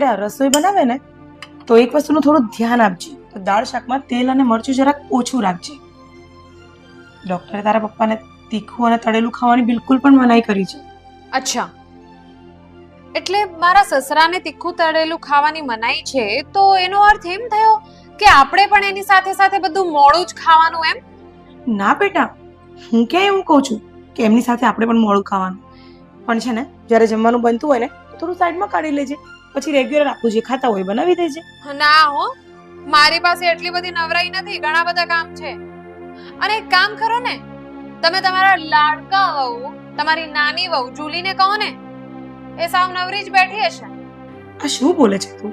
બેટા રસોઈ બનાવે ને તો એક વસ્તુનું થોડું ધ્યાન આપજે. તો દાળ શાકમાં તેલ અને મરચું જરાક ઓછું રાખજે. ડોક્ટરે તારા પપ્પાને તીખું અને તળેલું ખાવાની બિલકુલ પણ મનાઈ કરી છે. અચ્છા. એટલે મારા સસરાને તીખું તળેલું ખાવાની મનાઈ છે તો એનો અર્થ એમ થયો કે આપણે પણ એની સાથે સાથે બધું મોડું જ ખાવાનું એમ? ના બેટા હું ક્યાં એવું કહું છું કે એમની સાથે આપણે પણ મોડું ખાવાનું. પણ છે ને જ્યારે જમવાનું બનતું હોય ને થોડું સાઈડમાં કાઢી લેજે. પછી રેગ્યુલર આપણું જે ખાતા હોય બનાવી દેજે. ના હો મારી પાસે એટલી બધી નવરાઈ નથી ઘણા બધા કામ છે. અને એક કામ કરો ને તમે તમારા લાડકા વહુ તમારી નાની વહુ જુલીને કહો ને એ સાવ નવરી જ બેઠી હશે. આ શું બોલે છે તું?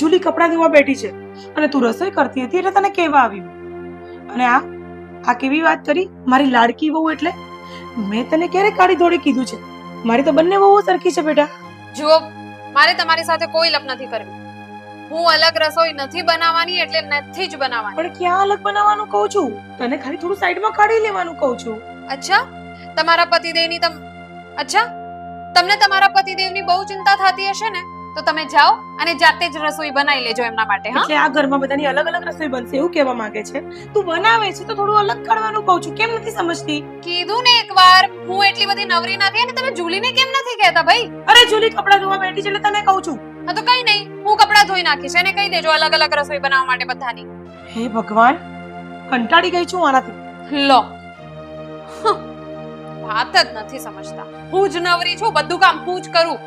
જુલી કપડાં ધોવા બેઠી છે અને તું રસોઈ કરતી હતી એટલે તને કેવા આવ્યું અને આ આ કેવી વાત કરી? મારી લાડકી વહુ એટલે? મેં તને ક્યારે કાળી ધોળી કીધું છે? મારી તો બંને વહુ સરખી છે બેટા. જુઓ મારે તમારી સાથે કોઈ લપ નથી કરવી. હું અલગ રસોઈ નથી બનાવવાની એટલે નથી જ બનાવવાની. પણ ક્યાં અલગ બનાવવાનું કહું છું? તને ખાલી થોડું સાઈડમાં કાઢી લેવાનું કહું છું. અચ્છા તમારા પતિદેવની તમ અચ્છા તમને તમારા પતિદેવની બહુ ચિંતા થતી હશે ને? તો તમે જાઓ અને જાતે જ રસોઈ બનાવી લેજો એમના માટે હા? એટલે આ ઘરમાં બધાની અલગ અલગ રસોઈ બનશે એવું કહેવા માંગે છે. તું બનાવે છે તો થોડું અલગ કરવાનું કહું છું. કેમ નથી સમજતી? કીધું ને એકવાર હું એટલી બધી નવરી નથી અને તમે જુલીને કેમ નથી કહેતા ભાઈ? અરે જુલી કપડાં ધોવા બેઠી છે એટલે તને કહું છું. હા તો કઈ નહીં હું કપડાં ધોઈ નાખીશ. એને કહી દેજો અલગ અલગ રસોઈ બનાવવા માટે બધાની. હે ભગવાન કંટાળી ગઈ છું આનાથી. લો. વાત જ નથી સમજતા. હું જ નવરી છું બધું કામ હું જ કરું.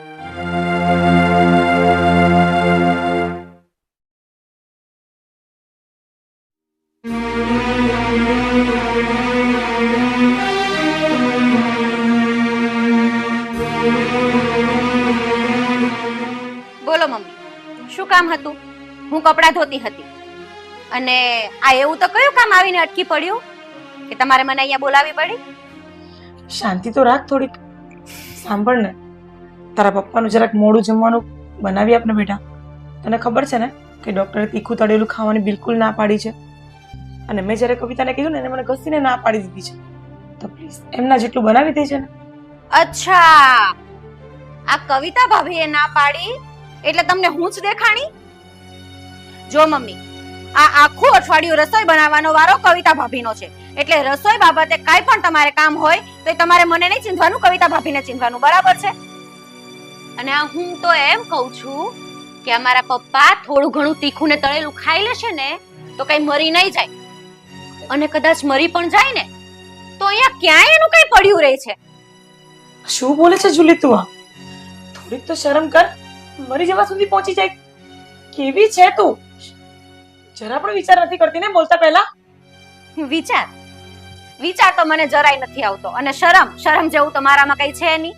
શું કામ હતું? હું કપડાં ધોતી હતી. અને આ એવું તો કયું કામ આવીને અટકી પડ્યું? કે તમારે મને અહીંયા બોલાવી પડી? શાંતિ તો રાખ થોડીક. સાંભળ ને. તારા પપ્પાનું જરાક મોડું જમવાનું બનાવી આપને બેટા. તને ખબર છે ને કે ડૉક્ટરે તીખું તળેલું ખાવાની બિલકુલ ના પાડી છે? અને મેં જ્યારે કવિતાને કીધું ને એને મને ઘસીને ના પાડી દીધી છે. તો પ્લીઝ એમના જેટલું બનાવી દેજે ને. અચ્છા. આ કવિતા ભાભીએ ના પાડી? એટલે તમને હું જ દેખાણી? જો મમ્મી, આ આખું અઠવાડિયું રસોઈ બનાવવાનો વારો કવિતા ભાભીનો છે. એટલે રસોઈ બાબતે કાંઈ પણ તમારે કામ હોય, તો તમારે મને નહીં ચીંધવાનું, કવિતા ભાભીને ચીંધવાનું. બરાબર છે? અને હું તો એમ કહું છું કે અમારા પપ્પા થોડું ઘણું તીખું ને તળેલું ખાઈ લેશે ને, તો કઈ મરી નહીં જાય. અને કદાચ મરી પણ જાય ને, તો અહીંયા ક્યાંય એનું કઈ પડ્યું રહે છે? શું બોલે છે જુલી તું થોડીક તો શરમ કર. મરી જવા સુધી પહોંચી જાય. કેવી છે તું? જરા પણ વિચાર નથી કરતી ને બોલતા પહેલા? વિચાર. વિચાર તો મને જરાય નથી આવતો. અને શરમ શરમ જેવું તમારામાં કઈ છે નહીં.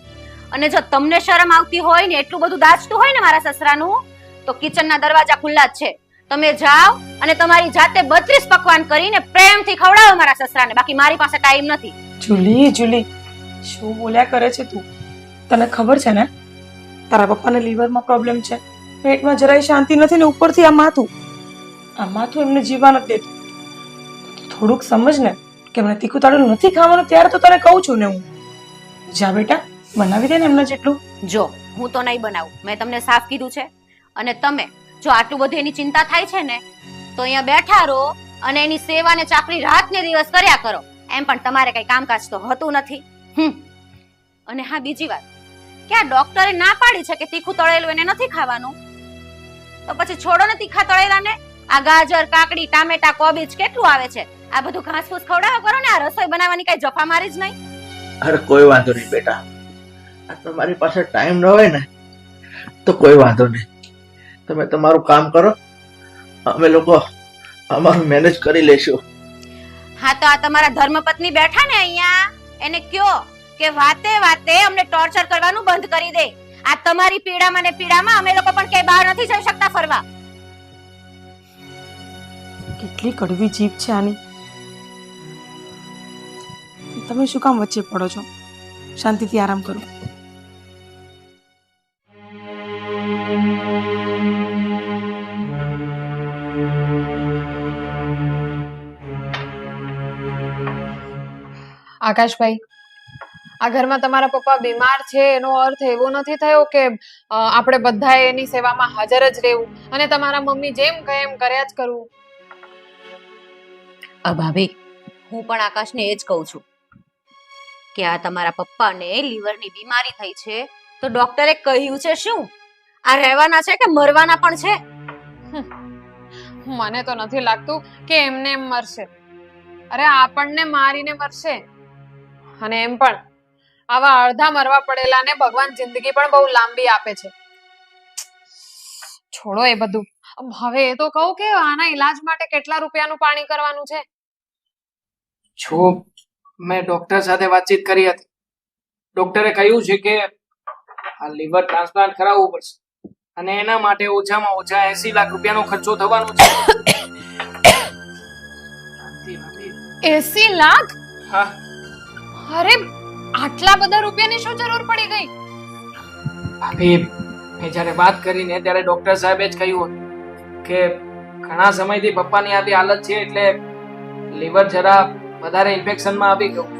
અને જો તમને શરમ આવતી હોય ને એટલું બધું દાચતું હોય ને મારા સસરાનું તો કિચનના દરવાજા ખુલ્લા જ છે. તમે જાઓ અને તમારી જાતે બત્રીસ પકવાન કરીને પ્રેમથી ખવડાવો મારા સસરાને. બાકી મારી પાસે ટાઈમ નથી. જુલી જુલી શું બોલ્યા કરે છે તું? તને ખબર છે ને? તારા પપ્પાને લીવરમાં પ્રોબ્લેમ છે. પેટમાં જરાય શાંતિ નથી ને ઉપરથી આ માથું. આ માથું એમને જીવવા નથી દેતું. થોડુંક સમજ ને કે મને તીખું તાળું નથી ખાવાનું ત્યારે તો તને કહું છું ને હું. જા બેટા, બનાવી દે ને એમના જેટલું. જો, હું તો નહીં બનાવું. મેં તમને સાફ કીધું છે. અને તમે, જો આટલું બધું એની ચિંતા થાય છે ને, તો અહીંયા બેઠા રહો અને એની સેવા ને ચાકરી રાત ને દિવસ કર્યા કરો. એમ પણ તમારે કઈ કામકાજ તો હતું નથી. હમ. અને હા, બીજી વાત. કે આ ડોક્ટરે ના પાડી છે કે તીખું તળેલું એને નથી ખાવાનું? તો પછી છોડો ને તીખા તળેલાને? આ ગાજર કાકડી ટામેટા કોબીજ કેટલું આવે છે? આ બધું ઘાસ ફૂસ ખવડાવો કરો ને આ રસોઈ બનાવવાની કઈ જફા મારી જ નહીં. અરે કોઈ વાંધો નહીં બેટા. આ તમારી પાસે ટાઈમ ન હોય ને તો કોઈ વાંધો નહીં. તમે તમારું કામ કરો અમે લોકો અમારું મેનેજ કરી લઈશું. હા તો આ તમારા ધર્મપત્ની બેઠા ને અહીંયા. એને કયો? કે વાતે વાતે અમને ટોર્ચર કરવાનું બંધ કરી દે. આ તમારી પીડામાં ને પીડામાં અમે લોકો પણ ક્યાંય બહાર નથી જઈ શકતા ફરવા. કેટલી કડવી જીભ છે આની. તમે શું કામ વચ્ચે પડો છો? શાંતિથી આરામ કરો. આકાશભાઈ આ ઘરમાં તમારા પપ્પા બીમાર છે એનો અર્થ એવો નથી થયો કે આપણે બધાએ એની સેવામાં હાજર જ રહેવું અને તમારા મમ્મી જેમ કહે એમ કર્યા જ કરવું અ ભાભી હું પણ આકાશને એ જ કહું છું કે આ તમારા પપ્પાને લીવરની બીમારી થઈ છે તો ડોક્ટરે કહ્યું છે શું? આ રહેવાના છે કે મરવાના પણ છે? મને તો નથી લાગતું કે એમને એમ મરશે. અરે આપણને મારીને મરશે. અને એમ પણ આવા અડધા મરવા પડેલાને ભગવાન જિંદગી પણ બહુ લાંબી આપે છે. છોડો એ બધું. હવે એ તો કહું કે આના ઈલાજ માટે કેટલા રૂપિયાનું પાણી કરવાનું છે? જો મેં ડોક્ટર સાથે વાતચીત કરી હતી. ડોક્ટરે કહ્યું છે કે આ લીવર ટ્રાન્સપ્લાન્ટ કરાવવું પડશે. અને એના માટે ઓછામાં ઓછા એસી લાખ રૂપિયાનો ખર્ચો થવાનો છે. એસી લાખ? હા. અરે આટલા બધા રૂપિયાની શું જરૂર પડી ગઈ? ભાભી મેં જ્યારે વાત કરીને ત્યારે ડોક્ટર સાહેબે જ કહ્યું કે ઘણા સમયથી પપ્પાની આવી હાલત છે એટલે લીવર જરા વધારે ઇન્ફેક્શનમાં આવી ગયું.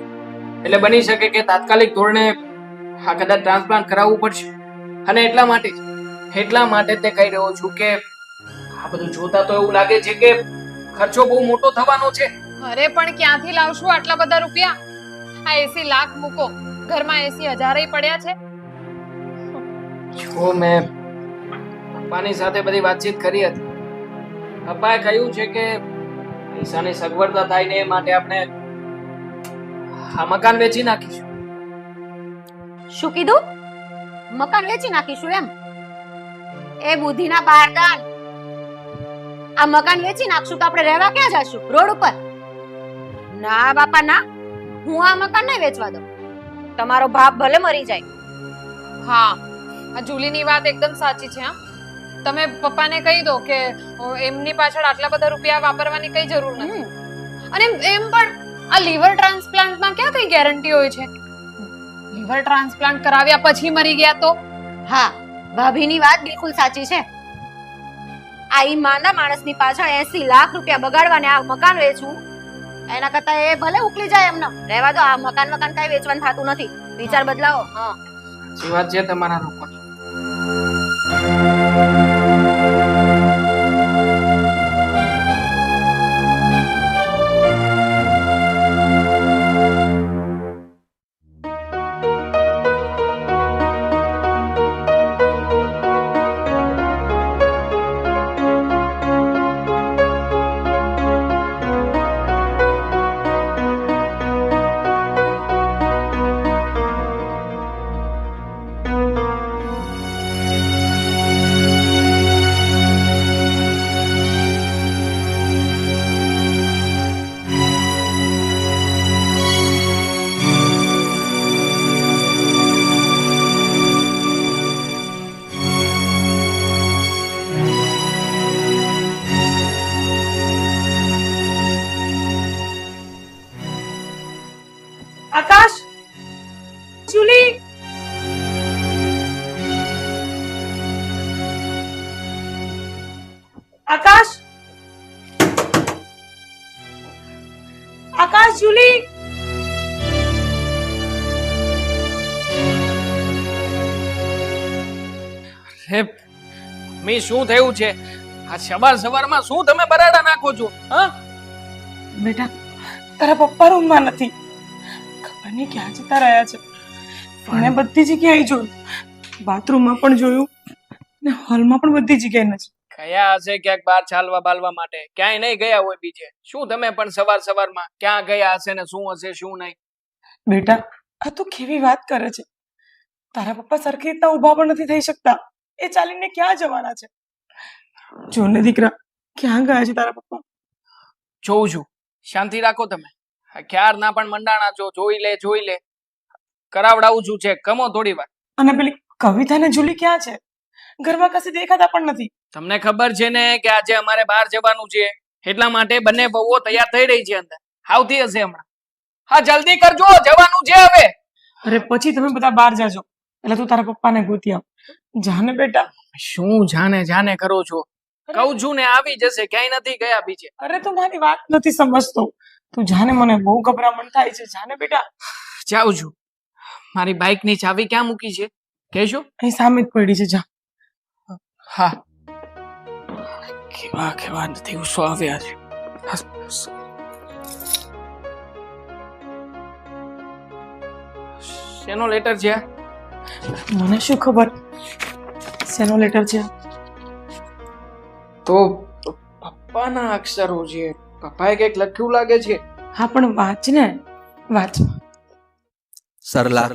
એટલે બની શકે કે તાત્કાલિક ધોરણે આ કદાચ ટ્રાન્સપ્લાન્ટ કરાવવું પડશે. અને એટલા માટે એટલા માટે તે કહી રહ્યો છું કે આ બધું જોતા તો એવું લાગે છે કે ખર્ચો બહુ મોટો થવાનો છે. અરે પણ ક્યાંથી લાવશું આટલા બધા રૂપિયા? આ એસી લાખ મૂકો. ઘરમાં એસી હજારે પડ્યા છે. જો મેં પપ્પાની સાથે બધી વાતચીત કરી હતી. પપ્પાએ કહ્યું છે કે પૈસાની સગવડતા થાય ને એ માટે આપણે આ મકાન વેચી નાખીશું. શું કીધું? મકાન વેચી નાખીશું એમ? એ બુદ્ધિના બહારદાન આ મકાન વેચી નાખશું તો આપણે રહેવા ક્યાં જશું? રોડ ઉપર? ના બાપા ના. હું આ મકાન નહીં વેચવા દઉં. તમારો બાપ ભલે મરી જાય. હા આ જુલીની વાત એકદમ સાચી છે હા. તમે પપ્પાને કહી દો કે એમની પાછળ આટલા બધા રૂપિયા વાપરવાની કઈ જરૂર નથી. અને એમ પણ આ લીવર ટ્રાન્સપ્લાન્ટમાં ક્યાં કઈ ગેરંટી હોય છે? લીવર ટ્રાન્સપ્લાન્ટ કરાવ્યા પછી મરી ગયા તો? હા ભાભીની વાત બિલકુલ સાચી છે. આ ઈમાનદાર માણસની પાછળ એસી લાખ રૂપિયા બગાડવાને આ મકાન વેચવું એના કરતા એ ભલે ઉકલી જાય એમને. રહેવા દો આ મકાન મકાન કઈ વેચવાનું થતું નથી. વિચાર બદલાવો. હા. શું વાત છે તમારા લોકોની મી શું થયું છે? આ સવાર સવારમાં શું તમે બરાડા નાખો છો? હા? બેટા તારા પપ્પા રૂમમાં નથી. ખબર નહીં ક્યાં જતા રહ્યા છે. મેં બધી જગ્યાએ જોયું. બાથરૂમમાં પણ જોયું ને હોલમાં પણ બધી જગ્યાએ નથી. ગયા હશે ક્યાંક બહાર ચાલવા બાલવા માટે. ક્યાંય નહીં ગયા હોય બીજે. શું તમે પણ સવાર સવારમાં ક્યાં ગયા હશે ને શું હશે શું નહીં? બેટા આ તું કેવી વાત કરે છે. તારા પપ્પા સરખી રીતના ઊભા પણ નથી થઈ શકતા. એ ચાલીને ક્યાં જવાના છે? જો ને દીકરા ક્યાં ગયા છે તારા પપ્પા? જોઉં છું. શાંતિ રાખો તમે. ક્યાર ના પણ મંડાણા છો જોઈ લે જોઈ લે. કરાવડાવું છું છે કમો થોડી વાર. અને પેલી કવિતા ને જુલી ક્યાં છે? ઘરમાં કશે દેખાતા પણ નથી. તમને ખબર છે ને કે આજે અમારે બહાર જવાનું છે. એટલા માટે બંને બહુઓ તૈયાર થઈ રહી છે અંદર. આવતી હશે હમણાં. હા જલ્દી કરજો જવાનું છે હવે. અરે પછી તમે બધા બહાર જાજો. એટલે તું તારા પપ્પાને ગોતી આવ. જાને બેટા? શું જાને જાને કરો છો? કહું છું ને આવી જશે ક્યાંય નથી ગયા બીજે. અરે તું મારી વાત નથી સમજતો. તું જાને મને બહુ ગભરામણ થાય છે જાને બેટા? જાઉં છું. મારી બાઇકની ચાવી ક્યાં મૂકી છે? કહેશો? અહીં સામે જ પડી છે જા. હા. કેવા કેવા દિવસો આવ્યા છે. શેનો લેટર છે મને શું ખબર? શેનો લેટર છે? તો પપ્પાના અક્ષરો છે. પપ્પાએ કંઈક લખ્યું લાગે છે? હા પણ વાંચ ને. વાંચ. સરલા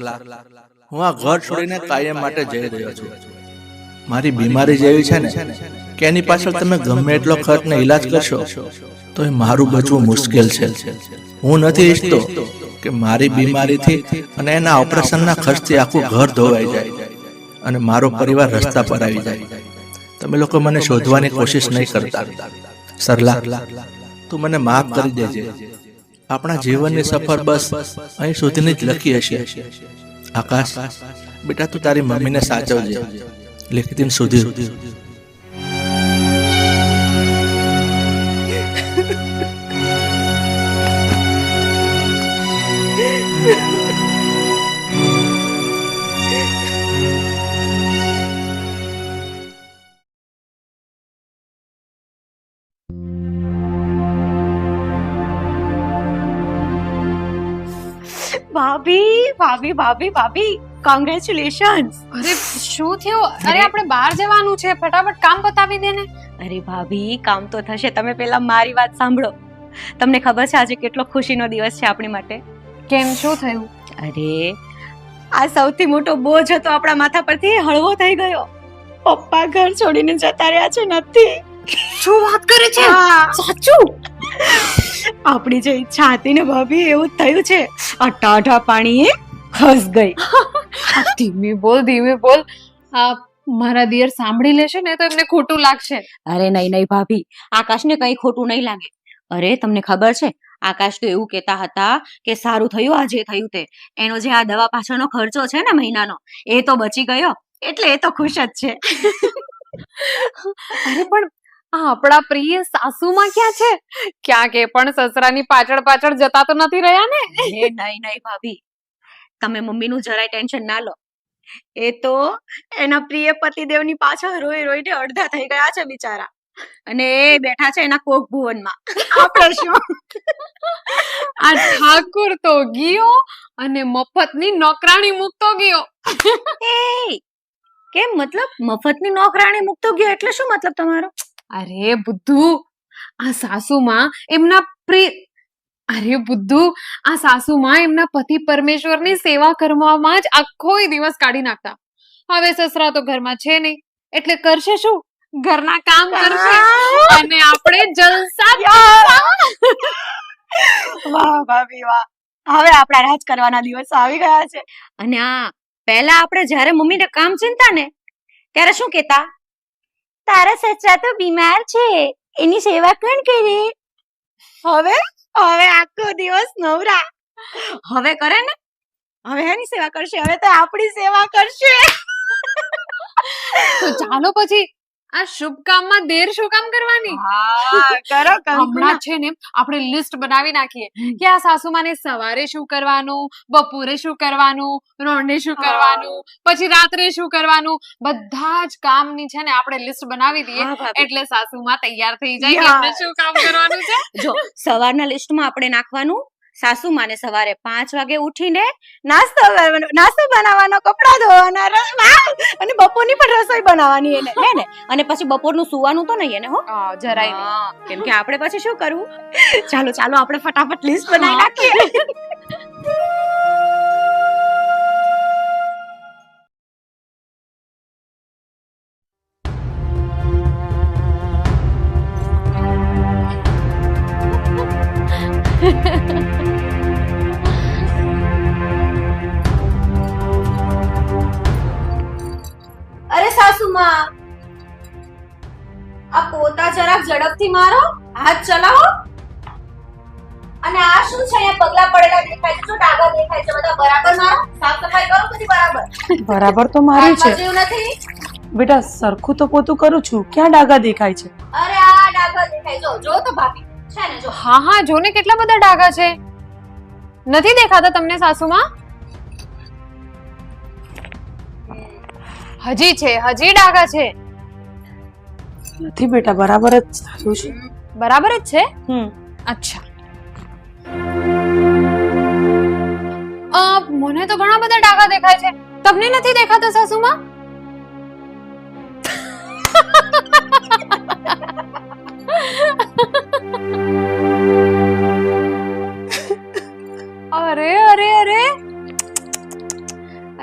હું આ ઘર છોડીને કાયમ માટે જઈ રહ્યો છું. મારી બીમારી જેવી છે ને કે એની પાછળ તમે ગમે એટલો ખર્ચ ને ઈલાજ કરશો તો એ મારું બચવું મુશ્કેલ છે. હું નથી ઈચ્છતો કે મારી બીમારીથી અને એના ઓપરેશનના ખર્ચથી આખું ઘર ધોવાઈ જાય. અને મારો પરિવાર રસ્તા પર આવી જાય. તમે લોકો મને શોધવાની કોશિશ નહીં કરતા. સરલા તું મને માફ કરી દેજે. આપણા જીવનની સફર બસ અહીં સુધીની જ લખી હશે. આકાશ બેટા તું તારી મમ્મીને સાચવજે. લેખિતિન સુધી ભાભી ભાભી ભાભી ભાભી કોંગ્રેચ્યુલેશન્સ અરે શું થયું? અરે આપણે બહાર જવાનું છે. ફટાફટ કામ પતાવી દે ને. અરે ભાભી કામ તો થશે. તમે પેલા મારી વાત સાંભળો. તમને ખબર છે આજે કેટલો ખુશીનો દિવસ છે આપણી માટે? કેમ? શું થયું? અરે આ સૌથી મોટો બોજ હતો આપણા માથા પરથી. હળવો થઈ ગયો. પપ્પા ઘર છોડીને જતા રહ્યા છે નથી. શું વાત કરે છે. સાચું? આપણી જે ઈચ્છા હતી ને ભાભી એવું થયું છે. આ ટાઢા પાણીએ ખસ ગઈ. ધીમે બોલ ધીમે બોલ. આ મારા દિયર સાંભળી લેશે ને તો એમને ખોટું લાગશે. અરે નહીં નહીં ભાભી આકાશને કઈ ખોટું નહીં લાગે. અરે તમને ખબર છે આકાશ તો એવું કહેતા હતા કે સારું થયું આ જે થયું તે. એનો જે આ દવા પાછળનો ખર્ચો છે ને મહિનાનો એ તો બચી ગયો. એટલે એ તો ખુશ જ છે. અરે પણ આ આપણા પ્રિય સાસુમાં ક્યાં છે? ક્યાંક એ પણ સસરાની પાછળ પાછળ જતા તો નથી રહ્યા ને? નહીં નહીં ભાભી. તમે મમ્મીનું જરાય ટેન્શન ના લો. એ તો એના પ્રિય પતિદેવની પાછળ રોઈ રોઈને અડધા થઈ ગયા છે બિચારા. અને એ બેઠા છે એના કોક ભુવનમાં. આપણે શું? આ ઠાકુર તો ગયો અને મફતની નોકરાણી મૂકતો ગયો. કેમ મતલબ મફતની નોકરાણી મૂકતો ગયો એટલે શું મતલબ તમારો? અરે બુદ્ધુ આ સાસુમાં એમના પ્રિય અરે બુદ્ધુ આ સાસુમાં એમના પતિ પરમેશ્વરની સેવા કરવામાં જ આખો દિવસ કાઢી નાખતા. હવે સસરા તો ઘરમાં છે નહીં. એટલે કરશે શું? ઘરના કામ કરશે. અને આપણે જલસા વાહ ભાભી વાહ. હવે આપણા રાજ કરવાના દિવસો આવી ગયા છે. અને આ પહેલા આપણે જ્યારે મમ્મીને કામ ચિંતા ને ત્યારે શું કહેતા? તારા સસરા તો બીમાર છે. એની સેવા કોણ કરે? હવે? હવે આખો દિવસ નવરા. હવે કરે ને? હવે એની સેવા કરશે? હવે તો આપણી સેવા કરશે. તો ચાલો પછી આ શુભ કામમાં દેર શું કામ કરવાની? કરો હમણાં છે ને આપણે લિસ્ટ બનાવી નાખીએ કે આ સાસુમાને સવારે શું કરવાનું બપોરે શું કરવાનું રોંઢે શું કરવાનું પછી રાત્રે શું કરવાનું બધા જ કામની છે ને આપણે લિસ્ટ બનાવી દઈએ એટલે સાસુમાં તૈયાર થઈ જાય કે શું કામ કરવાનું છે? જો સવારના લિસ્ટમાં આપણે નાખવાનું સાસુ માને સવારે પાંચ વાગે ઉઠીને નાસ્તો નાસ્તો બનાવવાનો કપડા ધોવાના! અને બપોરની પણ રસોઈ બનાવવાની એને હે ને? અને પછી બપોરનું સુવાનું તો નહીં એને હો? જરાય નહીં. કેમ કે આપણે પછી શું કરવું? ચાલો ચાલો આપણે ફટાફટ લિસ્ટ બનાવી નાખીએ. અરે સાસુમાં. આ પોતા જરાક ઝડપથી મારો હાથ ચલાવો. અને આ શું છે અહીંયા પગલા પડેલા દેખાય છે શું ડાઘા દેખાય છે બધા બરાબર મારો? સાફ સફાઈ કરો પછી બરાબર? બરાબર તો મારું છે. નથી? બેટા સરખું તો પોતું કરું છું. ક્યાં ડાઘા દેખાય છે? અરે આ ડાઘા દેખાય. જો જો તો ભાભી છે ને જો. હા હા જો ને કેટલા બધા ડાઘા છે. નથી દેખાતા તમને સાસુમાં? હજી છે હજી ડાઘા છે. નથી બેટા બરાબર જ સારું છે. બરાબર જ છે? હમ. અચ્છા. મને તો ઘણા બધા ડાઘા દેખાય છે. તમને નથી દેખાતા સાસુમાં? અરે અરે અરે.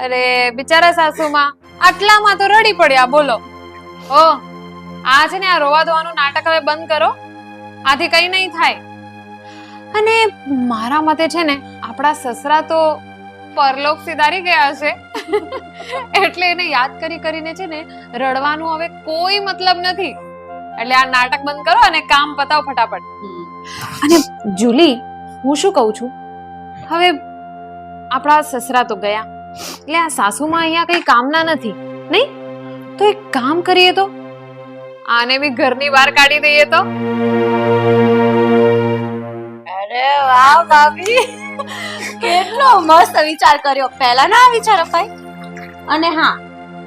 અરે બિચારા સાસુમાં. આટલામાં તો રડી પડ્યા, બોલો. ઓ, આ છે ને આ રોવા ધોવાનું નાટક હવે બંધ કરો. આથી કઈ નહીં થાય. અને મારા મતે છે ને, આપણા સસરા તો પરલોક સિધારી ગયા છે. એટલે એને યાદ કરી કરીને છે ને, રડવાનું હવે કોઈ મતલબ નથી. એટલે આ નાટક બંધ કરો અને કામ પતાવ ફટાફટ. અને જુલી, હું શું કહું છું? હવે આપણા સસરા તો ગયા. એટલે આ સાસુમાં અહીંયા કઈ કામના નથી, નહીં? તો એક કામ કરીએ તો? આને બી ઘરની બહાર કાઢી દઈએ તો? અરે વાહ ભાભી, કેટલો મસ્ત વિચાર કર્યો. પહેલા ના વિચાર અપાય અને હા,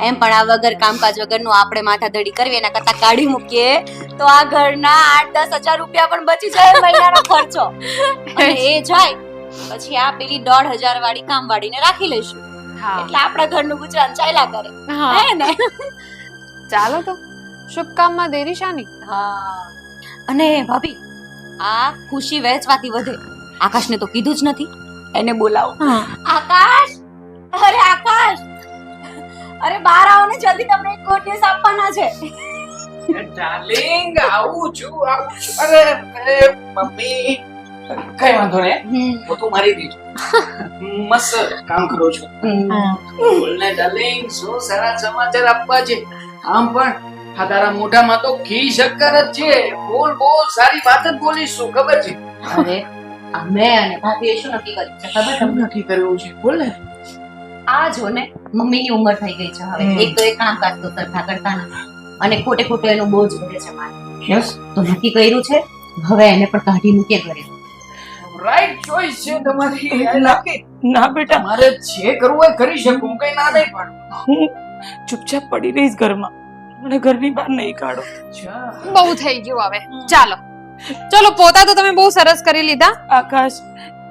એમ પણ આ વગર કામકાજ વગરનું આપણે માથાધડી કરવી, એના કરતા કાઢી મૂકીએ, તો આ ઘરના આઠ, દસ હજાર રૂપિયા પણ બચી જાય મહિનાનો ખર્ચો. અને એ જાય, પછી આ પેલી દોઢ હજાર વાળી કામ વાળીને રાખી લઈશું. એટલે આપણા ઘરનું ગુજરાન ચાલ્યા કરે. હે. ને? ચાલો તો. શુભ કામમાં દેરી શાની. હા. અને ભાભી આ ખુશી વહેંચવાથી વધે. આકાશને તો કીધું જ નથી. એને બોલાવો. આકાશ! અરે આકાશ! અરે બહાર આવો ને જલ્દી તમને એક ન્યૂઝ આપવાના છે. ડાર્લિંગ આવું છું આવું છું. અરે મમ્મી. કઈ વાંધો ને પોતું મારી દીધું. મસ્ત કામ કરો છો. બોલને ડાર્લિંગ શું સારા સમાચાર આપવા છે? આમ પણ આ તારા મોઢામાં તો ઘી શક્કર જ છે. બોલ બોલ સારી વાત જ બોલીશું ખબર છે? અરે અમે અને ભાભીએ શું નક્કી કર્યું છે? ખબર? તમને નક્કી કર્યું છે? બોલ ને. આ જો ને મમ્મીની ઉંમર થઈ ગઈ છે હવે. એક તો એ કામકાજ તો સરખા કરતા નથી. અને ખોટે ખોટે એનો બોજ વધે છે મારે. યસ તો નક્કી કર્યું છે? હવે એને પણ કાઢી મૂકે ઘરે. રાઈટ ચોઈસ છે તમારી. ના બેટા. મારે જે કરવું હોય કરી શકું કઈ ના નહીં પાડું. હું ચૂપચાપ પડી રહીશ ઘરમાં. મને ઘરની બહાર નહીં કાઢો. બહુ થઈ ગયું હવે. ચાલો. ચલો પોતા તો તમે બહુ સરસ કરી લીધા. આકાશ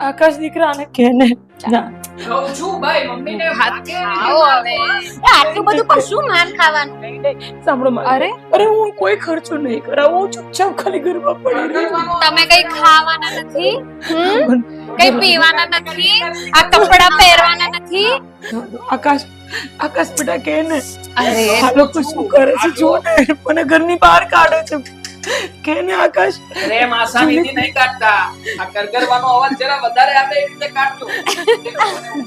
આકાશ દીકરાને કે ને ના. કહું છું ભાઈ મમ્મીને વાગે ને આવો હવે. આટલું બધું પણ શું માન ખાવાનું? નહીં નહીં સાંભળો મારી અરે? અરે હું કોઈ ખર્ચો નહીં કરાવું હું ચૂપચાપ ખાલી ઘરમાં પડી રહીશ તમે કઈ ખાવાના નથી? હમ? કઈ પીવાના નથી? આ કપડા પહેરવાના નથી? આકાશ આકાશ બેટા કે ને? અરે. આ લોકો શું કરે છે? જો ને મને ઘરની બહાર કાઢો છે. કે ને આકાશ પ્રેમ આસાનીથી નહીં કાટતા આ કરગરવાનો અવાજ જરા વધારે આવે એ રીતે કાટજો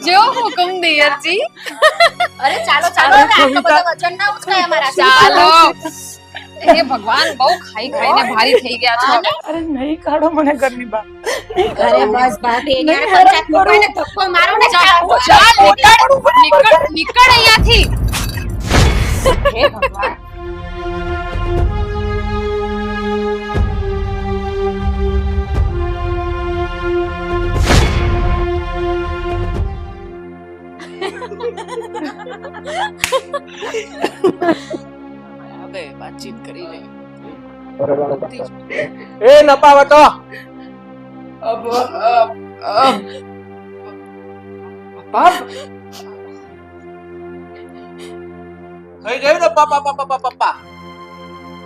જો હુકમ દિયરજી અરે ચાલો ચાલો આટલો બધો વચન ના ઉચકાય અમારા ચાલો. હે ભગવાન બહુ ખાઈ ખાઈને ભારી થઈ ગયા છો. અરે નહીં કાઢો મને ઘરની બા અરે બસ બાત એ નહીં પંચાયત હેરાન ધક્કો મારો ને ચાલો ચાલ નીકળ. નીકળ નીકળ અહીંયાથી. હે ભગવાન. એ અબ અબ અબ. બાપ. થઈ ગયું ને પપ્પા પપ્પા પપ્પા પપ્પા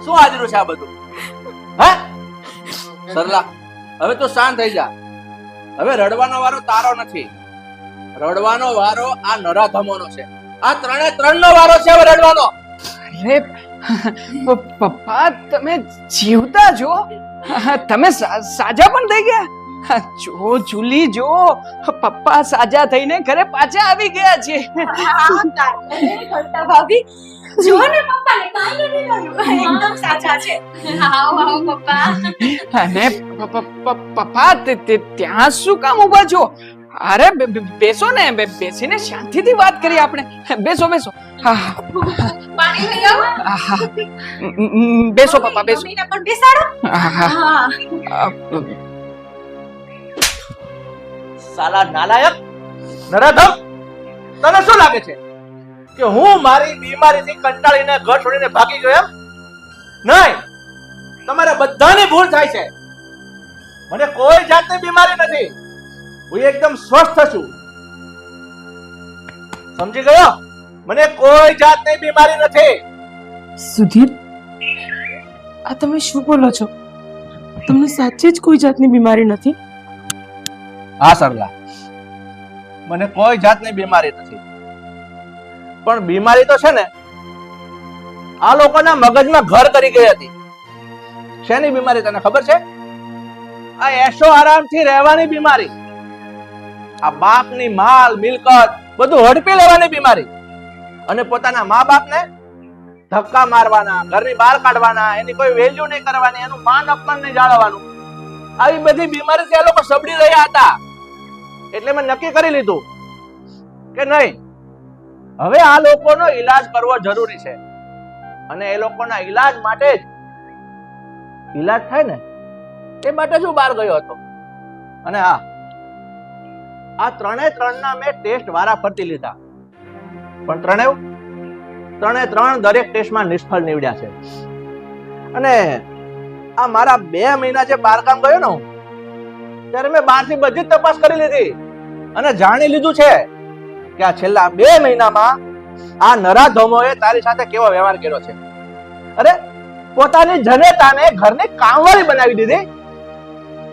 શું હાજરું છે આ બધું? હે? સરલા હવે તો શાંત થઈ જા. હવે રડવાનો વારો તારો નથી. રડવાનો વારો આ નરાધમોનો છે. આ ત્રણે ત્રણનો વારો છે હવે રડવાનો. અરે પપ્પા તમે જીવતા છો તમે સાજા પણ થઈ ગયા. જો જુલી જો પપ્પા સાજા થઈને ઘરે પાછા આવી ગયા છે. ભાભી. જો ને પપ્પાને કાંઈ નથી એકદમ સાચા છે. આવો આવો પપ્પા. અને ત્યાં શું કામ ઊભા છો? અરે બેસો ને બે- બેસીને શાંતિથી વાત કરીએ આપણે. બેસો બેસો. હા હા, પાણી લઈ આવો. બેસો પપ્પા બેસો. મમ્મીને પણ બેસાડો. સાલા નાલાયક નરાધમ તને શું લાગે છે? કે હું મારી બીમારીથી કંટાળીને ઘર છોડીને ભાગી ગયો એમ? નહીં. તમારા બધાની ભૂલ થાય છે. મને કોઈ જાતની બીમારી નથી. હું એકદમ સ્વસ્થ છું. સમજી ગયો? મને કોઈ જાતની બીમારી નથી. સુધીર આ તમે શું બોલો છો? તમને સાચે જ કોઈ જાતની બીમારી નથી? હા સરલા. મને કોઈ જાતની બીમારી નથી. પણ બીમારી તો છે ને આ લોકોના મગજમાં ઘર કરી ગઈ હતી. શેની બીમારી તને ખબર છે? આ એશો આરામથી રહેવાની બીમારી. આ બાપની માલ, મિલકત બધું હડપી લેવાની બીમારી. અને પોતાના મા બાપને ધક્કા મારવાના, ઘરની બહાર કાઢવાના, એની કોઈ વેલ્યુ નહીં કરવાની, એનું માન અપમાન નહીં જાળવવાનું. આવી બધી બીમારીથી આ લોકો સબડી રહ્યા હતા. એટલે મેં નક્કી કરી લીધું કે નહીં, હવે આ લોકોનો ઈલાજ કરવો જરૂરી છે. અને એ લોકોના ઈલાજ માટે જ, ઈલાજ થાય ને, એ માટે જ હું બહાર ગયો હતો. અને હા આ ત્રણે ત્રણના મેં ટેસ્ટ વારા ફરતી લીધા. પણ ત્રણે ત્રણે ત્રણ દરેક ટેસ્ટમાં નિષ્ફળ નીવડ્યા છે. અને આ મારા બે મહિના જે બારકામ ગયો ને ત્યારે મેં બહારથી બધી જ તપાસ કરી લીધી. અને જાણી લીધું છે કે આ છેલ્લા બે મહિનામાં આ નરાધમોએ તારી સાથે કેવો વ્યવહાર કર્યો છે. અરે, પોતાની જનેતાને ઘરની કામવાળી બનાવી દીધી.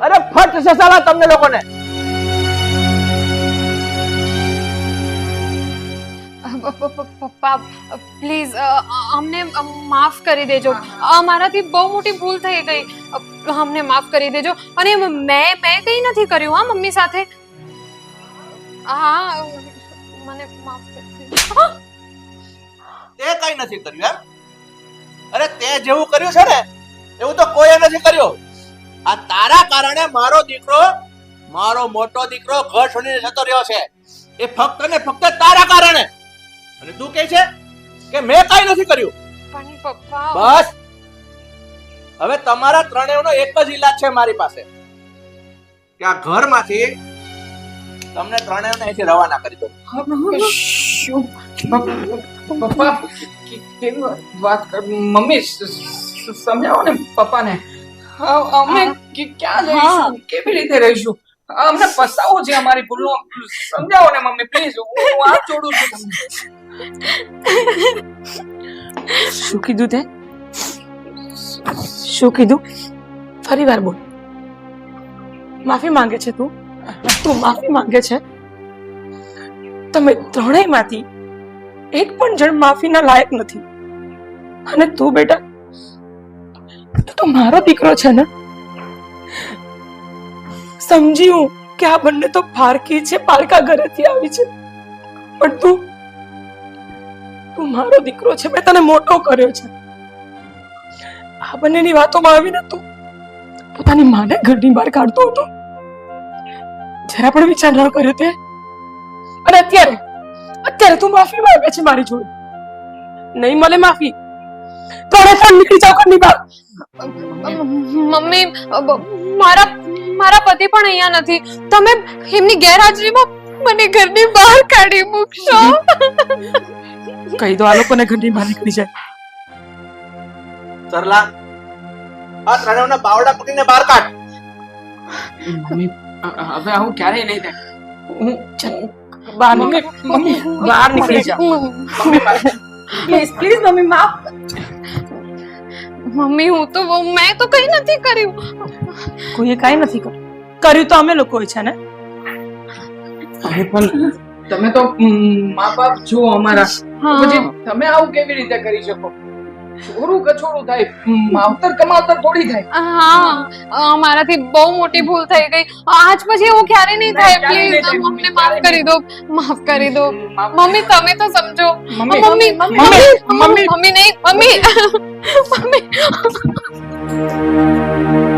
અરે, ફટ છે સાલા તમને લોકોને. પપ્પા પ્લીઝ અમને માફ કરી દેજો. અમારાથી બહુ મોટી ભૂલ થઈ ગઈ. અમને માફ કરી દેજો. અને મેં મેં કંઈ નથી કર્યું હા મમ્મી સાથે? હા મને માફ કરી દેજો. તે કંઈ નથી કર્યું એમ? અરે તે જેવું કર્યું છે ને એવું તો કોઈએ નથી કર્યું. આ તારા કારણે મારો દીકરો મારો મોટો દીકરો ઘર છોડીને જતો રહ્યો છે. એ ફક્ત ને ફક્ત તારા કારણે. અને તું કહે છે કે મેં કઈ નથી કર્યું. પણ પપ્પા બસ. હવે તમારા ત્રણેયનો એક જ ઈલાજ છે મારી પાસે. કે આ ઘરમાંથી તમને ત્રણેયને અહીંથી રવાના કરી દો શું? પપ્પા કે- કેવી વાત કર મમ્મી સમજાવો ને પપ્પાને. અમે ક્યાં જઈશું? કેવી રીતે રહીશું? અમને પસ્તાવો છે અમારી ભૂલનો. સમજાવો ને મમ્મી પ્લીઝ હું આ છોડું છું. શું કીધું તે? શું કીધું? ફરી વાર બોલ. માફી માંગે છે તું. તું માફી માંગે છે. તમે ત્રણેયમાંથી એક પણ જણ માફીના લાયક નથી. અને તું બેટા, તું તો મારો દીકરો છે ને? સમજી હું કે આ બંને તો પારકી છે, પારકા ઘરેથી આવી છે. પણ તું તું મારો દીકરો છે, મેં તને મોટો કર્યો છે. આ બંનેની વાતોમાં આવીને તું પોતાની માને ઘરની બહાર કાઢતો હતો. જરા પણ વિચાર ન કર્યો તે. અને અત્યારે અત્યારે તું માફી માંગે છે મારી જોડે. નહીં મળે માફી. તો હવે પણ નીકળી જાવ ઘરની બહાર. મમ્મી મારા મારા પતિ પણ અહીંયા નથી. તમે એમની ગેરહાજરીમાં મને ઘરની બહાર કાઢી મૂકશો. કહી દો આ લોકોને ઘરની બહાર નીકળી જાય. સરલા આ ત્રણેવના બાવડા પકડીને બહાર કાઢ. મમ્મી હવે હું ક્યારેય નહીં થાય. હું ચાલ બહાર મમ્મી મમ્મી બહાર નીકળી જા મમ્મી પ્લીઝ પ્લીઝ મમ્મી માફ. મમ્મી હું તો મેં તો કઈ નથી કર્યું. કોઈએ કઈ નથી કર્યું. કર્યું તો અમે લોકોએ છે ને? અરે પણ તમે તો મા બાપ છો અમારા. પછી તમે આવું કેવી રીતે કરી શકો? છોરું કછોરું થાય માવતર કમાવતર થોડી થાય. હા મારાથી બહુ મોટી ભૂલ થઈ ગઈ. આજ પછી એવું ક્યારે નહીં થાય. પ્લીઝ અમને માફ કરી દો માફ કરી દો. મમ્મી તમે તો સમજો. મમ્મી મમ્મી મમ્મી મમ્મી નહીં મમ્મી. મમ્મી.